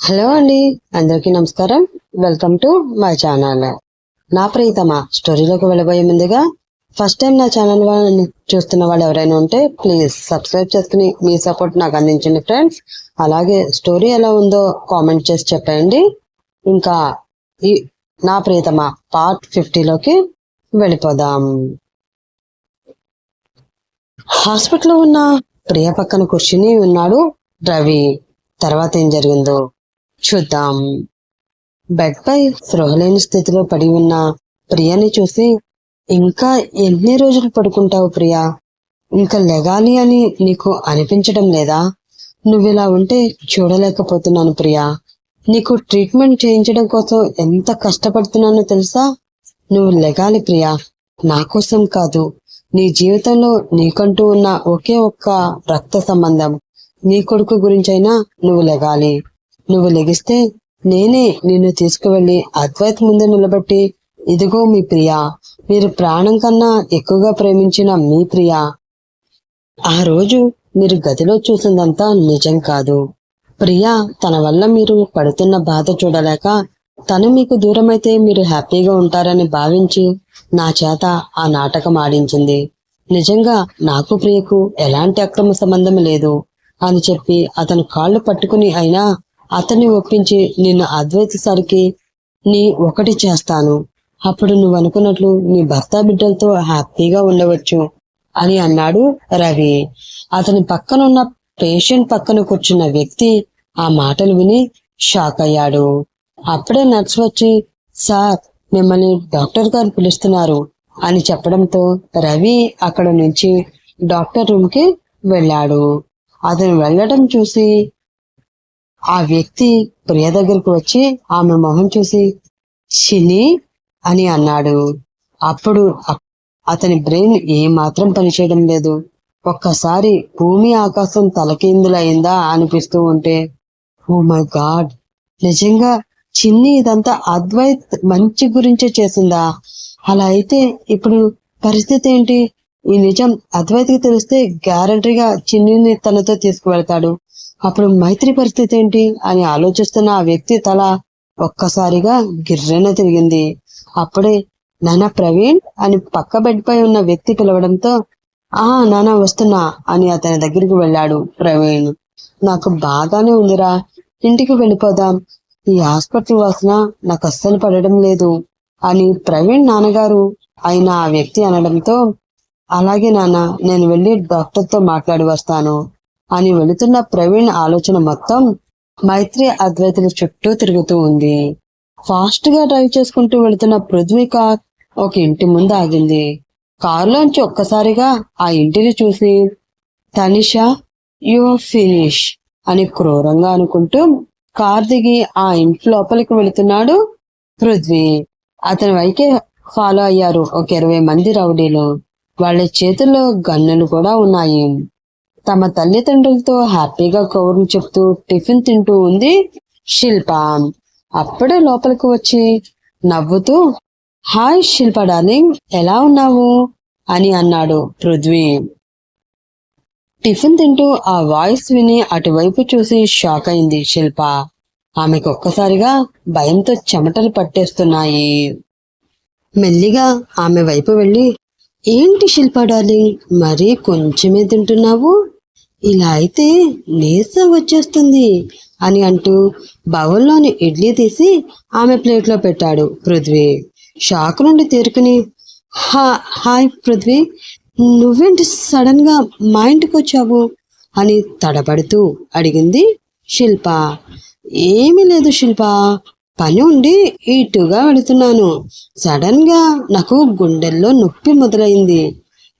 Hello అండి అందరికీ నమస్కారం. వెల్కమ్ టు మై ఛానల్ నా ప్రియతమ స్టోరీలోకి వెళ్ళబోయే ముందుగా ఫస్ట్ టైం నా ఛానల్ వాళ్ళని చూస్తున్న వాళ్ళు ఎవరైనా ఉంటే ప్లీజ్ సబ్స్క్రైబ్ చేసుకుని మీ సపోర్ట్ నాకు అందించండి ఫ్రెండ్స్ అలాగే స్టోరీ ఎలా ఉందో కామెంట్ చేసి చెప్పండి. ఇంకా ఈ నా ప్రియతమ పార్ట్ ఫిఫ్టీలోకి వెళ్ళిపోదాం. హాస్పిటల్లో ఉన్న ప్రియ పక్కన కూర్చుని ఉన్నాడు రవి. తర్వాత ఏం జరిగిందో చూద్దాం. బెడ్ పై స్పృహలేని స్థితిలో పడి ఉన్న ప్రియని చూసి ఇంకా ఎన్ని రోజులు పడుకుంటావు ప్రియా? ఇంకా లెగాలి అని నీకు అనిపించడం లేదా? నువ్విలా ఉంటే చూడలేకపోతున్నాను ప్రియా. నీకు ట్రీట్మెంట్ చేయించడం కోసం ఎంత కష్టపడుతున్నానో తెలుసా? నువ్వు లెగాలి ప్రియా. నా కోసం కాదు. నీ జీవితంలో నీకంటూ ఉన్న ఒకే ఒక్క రక్త సంబంధం. నీ కొడుకు గురించైనా నువ్వు లెగాలి. నువ్వు లెగిస్తే నేనే నిన్ను తీసుకువెళ్ళి అద్వైత్ ముందు నిలబెట్టి ఇదిగో మీ ప్రియా మీరు ప్రాణం కన్నా ఎక్కువగా ప్రేమించిన మీ ప్రియా. ఆ రోజు మీరు గదిలో చూసిందంతా నిజం కాదు. ప్రియా తన వల్ల మీరు పడుతున్న బాధ చూడలేక తను మీకు దూరమైతే మీరు హ్యాపీగా ఉంటారని భావించి నా చేత ఆ నాటకం ఆడించింది. నిజంగా నాకు ప్రియకు ఎలాంటి అక్రమ సంబంధం లేదు అని చెప్పి అతను కాళ్ళు పట్టుకుని అయినా అతన్ని ఒప్పించి నిన్ను అద్వైతసరికి నీ ఒకటి చేస్తాను. అప్పుడు నువ్వు అనుకున్నట్లు నీ భర్త బిడ్డలతో హ్యాపీగా ఉండవచ్చు అని అన్నాడు రవి. అతని పక్కనున్న పేషెంట్ పక్కన కూర్చున్న వ్యక్తి ఆ మాటలు విని షాక్ అయ్యాడు. అప్పుడే నర్స్ వచ్చి సార్ మిమ్మల్ని డాక్టర్ గారు పిలుస్తున్నారు అని చెప్పడంతో రవి అక్కడ నుంచి డాక్టర్ రూమ్కి వెళ్ళాడు. అతను వెళ్ళడం చూసి ఆ వ్యక్తి ప్రియ దగ్గరకు వచ్చి ఆమె మొహం చూసి చిని అని అన్నాడు. అప్పుడు అతని బ్రెయిన్ ఏ మాత్రం పనిచేయడం లేదు. ఒక్కసారి భూమి ఆకాశం తలకిందులైందా అనిపిస్తూ ఉంటే ఓ మై గాడ్! నిజంగా చిన్ని ఇదంతా అద్వైత్ మంచి గురించే చేసిందా? అలా అయితే ఇప్పుడు పరిస్థితి ఏంటి? ఈ నిజం అద్వైత్కి తెలిస్తే గ్యారంటీగా చిన్నిని తనతో తీసుకువెళ్తాడు. అప్పుడు మైత్రి పరిస్థితి ఏంటి అని ఆలోచిస్తున్న ఆ వ్యక్తి తల ఒక్కసారిగా గిర్రెన తిరిగింది. అప్పుడే నానా ప్రవీణ్ అని పక్క బెడ్ పై ఉన్న వ్యక్తి పిలవడంతో ఆ నానా వస్తున్నా అని అతని దగ్గరికి వెళ్ళాడు ప్రవీణ్. నాకు బాగానే ఉందిరా ఇంటికి వెళ్ళిపోదాం. ఈ హాస్పిటల్ వాసన నాకు అస్సలు పడడం లేదు అని ప్రవీణ్ నాన్నగారు అయిన ఆ వ్యక్తి అనడంతో అలాగే నాన్న నేను వెళ్ళి డాక్టర్తో మాట్లాడి వస్తాను. అని వెళుతున్న ప్రవీణ్ ఆలోచన మొత్తం మైత్రి అద్వైతుల చుట్టూ తిరుగుతూ ఉంది. ఫాస్ట్గా డ్రైవ్ చేసుకుంటూ వెళుతున్న పృథ్వీ కార్ ఒక ఇంటి ముందు ఆగింది. కారులోంచి ఒక్కసారిగా ఆ ఇంటిని చూసి తనిషా యు ఫినిష్ అని క్రూరంగా అనుకుంటూ కార్ దిగి ఆ ఇంటి లోపలికి వెళుతున్నాడు పృథ్వీ. అతని వైకే ఫాలో అయ్యారు ఒక ఇరవై మంది రౌడీలు. వాళ్ళ చేతుల్లో గన్నులు కూడా ఉన్నాయి. తమ తల్లిదండ్రులతో హ్యాపీగా కౌరులు చెప్తూ టిఫిన్ తింటూ ఉంది శిల్ప. అప్పుడే లోపలికి వచ్చి నవ్వుతూ హాయ్ శిల్ప డార్లింగ్ ఎలా ఉన్నావు? అని అన్నాడు పృథ్వీ. టిఫిన్ తింటూ ఆ వాయిస్ విని అటువైపు చూసి షాక్ అయింది శిల్ప. ఆమెకు ఒక్కసారిగా భయంతో చెమటలు పట్టేస్తున్నాయి. మెల్లిగా ఆమె వైపు వెళ్ళి ఏంటి శిల్ప డార్లింగ్ మరీ కొంచెమే తింటున్నావు? ఇలా అయితే నీరసం వచ్చేస్తుంది అని అంటూ బౌల్లోని ఇడ్లీ తీసి ఆమె ప్లేట్లో పెట్టాడు పృథ్వీ. షాక్ నుండి తేరుకుని హా హాయ్ పృథ్వీ నువ్వేంటి సడన్గా మా ఇంటికి వచ్చావు? అని తడబడుతూ అడిగింది శిల్ప. ఏమీ లేదు శిల్ప పని ఉండి ఇటుగా వెళుతున్నాను. సడన్గా నాకు గుండెల్లో నొప్పి మొదలైంది.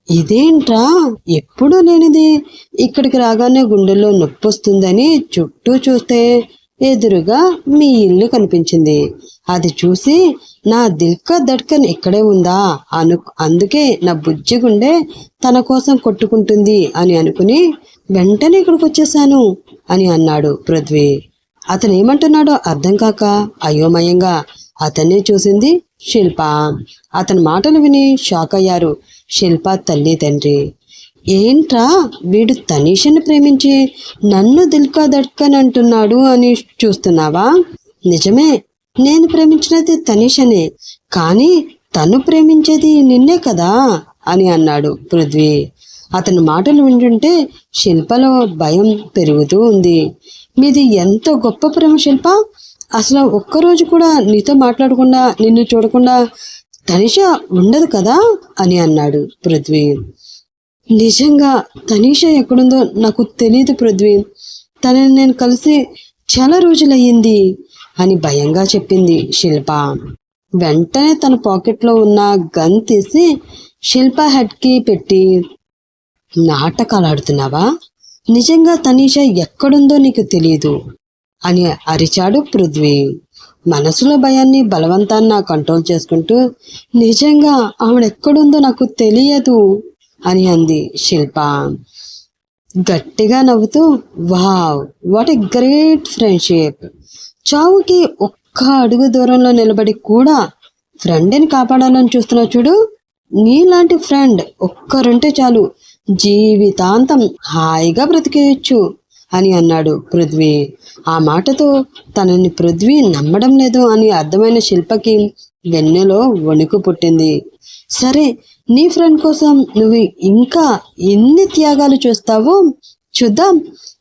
ఇదేంట్రా? ఎప్పుడూ లేనిది. ఇక్కడికి రాగానే గుండెల్లో నొప్పి వస్తుందని చుట్టూ చూస్తే ఎదురుగా మీ ఇల్లు కనిపించింది. అది చూసి నా దిల్క దడ్కన్ ఇక్కడే ఉందా? అను అందుకే నా బుజ్జి గుండె తన కోసం కొట్టుకుంటుంది అని అనుకుని వెంటనే ఇక్కడికి వచ్చేసాను అని అన్నాడు పృథ్వీ. అతను ఏమంటున్నాడో అర్థం కాక అయోమయంగా అతన్నే చూసింది శిల్ప. అతని మాటలు విని షాక్ అయ్యారు శిల్ప తల్లి తండ్రి. ఏంట్రా వీడు తనీషను ప్రేమించి నన్ను దిల్కా దట్కన్ అంటున్నాడు అని చూస్తున్నావా? నిజమే నేను ప్రేమించినది తనీషనే కానీ తను ప్రేమించేది నిన్నే కదా అని అన్నాడు పృథ్వీ. అతని మాటలు వింటుంటే శిల్పలో భయం పెరుగుతూ ఉంది. మీది ఎంతో గొప్ప ప్రేమ శిల్ప! అసలు ఒక్కరోజు కూడా నీతో మాట్లాడకుండా నిన్ను చూడకుండా తనిష ఉండదు కదా అని అన్నాడు పృథ్వీ. నిజంగా తనీష ఎక్కడుందో నాకు తెలియదు పృథ్వీ. తనని నేను కలిసి చాలా రోజులయ్యింది అని భయంగా చెప్పింది శిల్ప. వెంటనే తన పాకెట్లో ఉన్న గన్ తీసి శిల్ప హెడ్కి పెట్టి నాటకాలు ఆడుతున్నావా నిజంగా తనీష ఎక్కడుందో నీకు తెలియదు అని అరిచాడు పృథ్వీ. మనసులో భయాన్ని బలవంతాన్ని కంట్రోల్ చేసుకుంటూ నిజంగా ఆవిడ ఎక్కడుందో నాకు తెలియదు అని అంది శిల్ప. గట్టిగా నవ్వుతూ wow what a great friendship! చావుకి ఒక్క అడుగు దూరంలో నిలబడి కూడా ఫ్రెండ్ని కాపాడాలని చూస్తున్నావు చూడు. నీలాంటి ఫ్రెండ్ ఒక్కరుంటే చాలు జీవితాంతం హాయిగా బ్రతికేయచ్చు. అని అన్నాడు పృథ్వీ. ఆ మాటతో తనని పృథ్వీ నమ్మడం లేదు అని అర్థమైన శిల్పకి వెన్నెలో వణుకు పుట్టింది. సరే నీ ఫ్రెండ్ కోసం నువ్వు ఇంకా ఎన్ని త్యాగాలు చూస్తావో చూద్దాం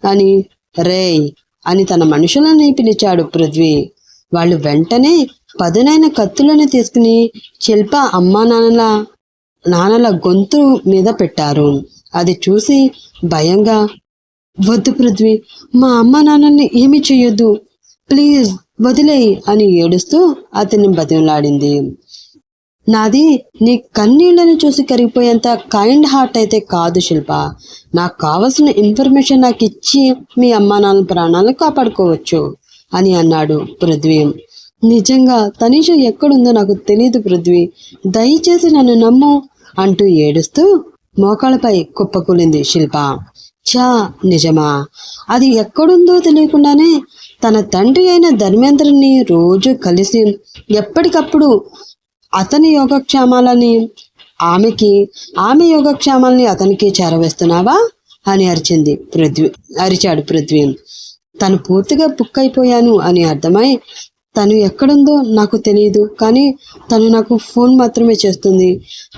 అని రేయ్ అని తన మనుషులని పిలిచాడు పృథ్వీ. వాళ్ళు వెంటనే పదునైన కత్తులను తీసుకుని శిల్ప అమ్మా నాన్నల నాన్నల గొంతు మీద పెట్టారు. అది చూసి భయంగా వద్దు పృథ్వీ మా అమ్మ నాన్నని ఏమీ చెయ్యొద్దు. ప్లీజ్ వదిలేయి అని ఏడుస్తూ అతన్ని బతిమలాడింది. నాది నీ కన్నీళ్ళను చూసి కరిగిపోయేంత కైండ్ హార్ట్ అయితే కాదు శిల్ప. నాకు కావలసిన ఇన్ఫర్మేషన్ నాకు ఇచ్చి మీ అమ్మా నాన్న ప్రాణాలను కాపాడుకోవచ్చు అని అన్నాడు పృథ్వీ. నిజంగా తనీష ఎక్కడుందో నాకు తెలియదు పృథ్వీ. దయచేసి నన్ను నమ్ము అంటూ ఏడుస్తూ మోకాళ్ళపై కుప్పకూలింది శిల్ప. చా నిజమా? అది ఎక్కడుందో తెలియకుండానే తన తండ్రి అయిన ధర్మేంద్రుని రోజు కలిసి ఎప్పటికప్పుడు అతని యోగక్షేమాలని ఆమెకి ఆమె యోగక్షేమాలని అతనికి చేరవేస్తున్నావా? అని అరిచింది పృథ్వీ అరిచాడు పృథ్వీ. తను పూర్తిగా బుక్ అయిపోయాను అని అర్థమై తను ఎక్కడుందో నాకు తెలియదు కానీ తను నాకు ఫోన్ మాత్రమే చేస్తుంది.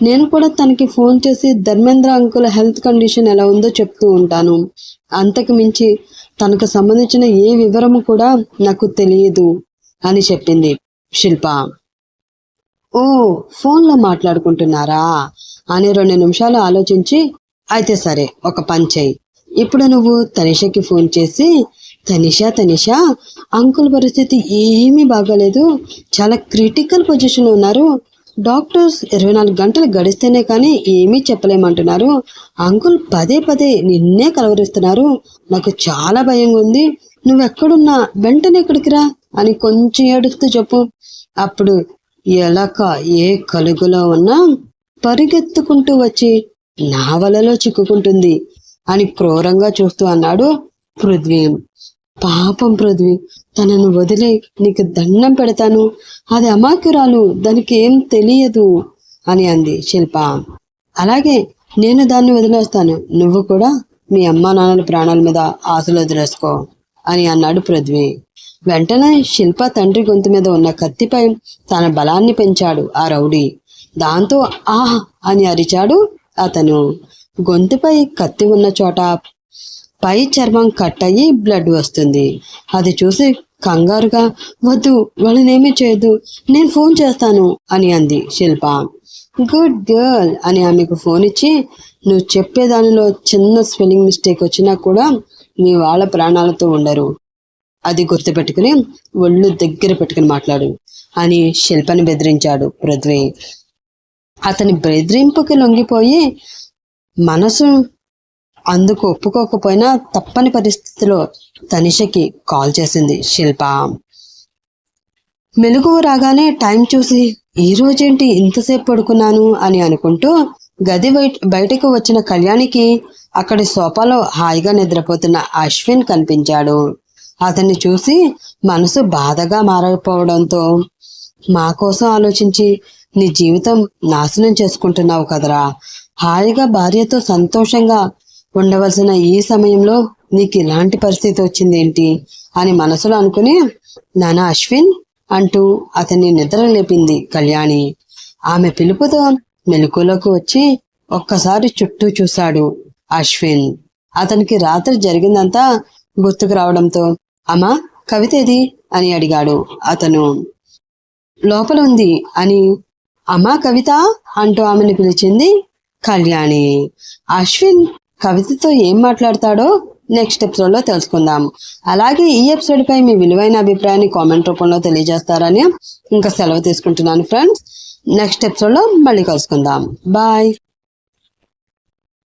నేను కూడా తనకి ఫోన్ చేసి ధర్మేంద్ర అంకుల హెల్త్ కండిషన్ ఎలా ఉందో చెప్తూ ఉంటాను. అంతకు మించి తనకు సంబంధించిన ఏ వివరము కూడా నాకు తెలియదు అని చెప్పింది శిల్ప. ఓ ఫోన్లో మాట్లాడుకుంటున్నారా? అని రెండు నిమిషాలు ఆలోచించి అయితే సరే ఒక పని చేయి. ఇప్పుడు నువ్వు తనిషకి ఫోన్ చేసి తనిషా తనిషా అంకుల్ పరిస్థితి ఏమీ బాగాలేదు. చాలా క్రిటికల్ పొజిషన్లో ఉన్నారు. డాక్టర్స్ ఇరవై నాలుగు గంటలు గడిస్తేనే కానీ ఏమీ చెప్పలేమంటున్నారు. అంకుల్ పదే పదే నిన్నే కలవరిస్తున్నారు. నాకు చాలా భయంగా ఉంది. నువ్వు ఎక్కడున్నా వెంటనే ఇక్కడికి రా అని కొంచెం ఏడుస్తూ చెప్పు. అప్పుడు ఎలక ఏ కలుగులో ఉన్నా పరిగెత్తుకుంటూ వచ్చి నా వలలో చిక్కుకుంటుంది అని క్రూరంగా చూస్తూ అన్నాడు పృథ్వీ. పాపం పృథ్వీ తనను వదిలే నీకు దండం పెడతాను. అది అమాక్యురాలు దానికి ఏం తెలియదు అని అంది శిల్ప. అలాగే నేను దాన్ని వదిలేస్తాను. నువ్వు కూడా మీ అమ్మా నాన్నల ప్రాణాల మీద ఆశలు వదిలేసుకో అని అన్నాడు పృథ్వీ. వెంటనే శిల్ప తండ్రి గొంతు మీద ఉన్న కత్తిపై తన బలాన్ని పెంచాడు ఆ రౌడీ. దాంతో ఆహ్ అని అరిచాడు అతను. గొంతుపై కత్తి ఉన్న చోట పై చర్మం కట్ అయ్యి బ్లడ్ వస్తుంది. అది చూసి కంగారుగా వద్దు వాళ్ళనేమీ చేయదు నేను ఫోన్ చేస్తాను అని అంది శిల్ప. గుడ్ గర్ల్ అని ఆమెకు ఫోన్ ఇచ్చి నువ్వు చెప్పేదానిలో చిన్న స్పెల్లింగ్ మిస్టేక్ వచ్చినా కూడా నీ వాళ్ళ ప్రాణాలతో ఉండరు. అది గుర్తుపెట్టుకుని ఒళ్ళు దగ్గర పెట్టుకుని మాట్లాడు అని శిల్పని బెదిరించాడు పృథ్వీ. అతని బెదిరింపుకి లొంగిపోయి మనసు అందుకు ఒప్పుకోకపోయినా తప్పని పరిస్థితిలో తనిషకి కాల్ చేసింది శిల్ప. మెలుగు రాగానే టైం చూసి ఈ రోజేంటి ఇంతసేపు పడుకున్నాను? అని అనుకుంటూ గది బయట బయటకు వచ్చిన కళ్యాణికి అక్కడి సోఫాలో హాయిగా నిద్రపోతున్న అశ్విన్ కనిపించాడు. అతన్ని చూసి మనసు బాధగా మారకపోవడంతో మా కోసం ఆలోచించి నీ జీవితం నాశనం చేసుకుంటున్నావు కదరా. హాయిగా భార్యతో సంతోషంగా ఉండవలసిన ఈ సమయంలో నీకు ఇలాంటి పరిస్థితి వచ్చిందేంటి అని మనసులో అనుకుని నానా అశ్విన్ అంటూ అతన్ని నిద్ర లేపింది కళ్యాణి. ఆమె పిలుపుతో మెలకులోకి వచ్చి ఒక్కసారి చుట్టూ చూశాడు అశ్విన్. అతనికి రాత్రి జరిగిందంతా గుర్తుకు రావడంతో అమ్మా కవిత ఏది? అని అడిగాడు అతను. లోపల ఉంది అని అమ్మా కవిత అంటూ ఆమెను పిలిచింది కళ్యాణి. అశ్విన్ కవితతో ఏం మాట్లాడతాడో నెక్స్ట్ ఎపిసోడ్లో తెలుసుకుందాము తెలుసుకుందాం. అలాగే ఈ ఎపిసోడ్పై మీ విలువైన అభిప్రాయాన్ని కామెంట్ రూపంలో తెలియజేస్తారని ఇంకా సెలవు తీసుకుంటున్నాను ఫ్రెండ్స్ నెక్స్ట్ ఎపిసోడ్లో మళ్ళీ కలుసుకుందాం. బాయ్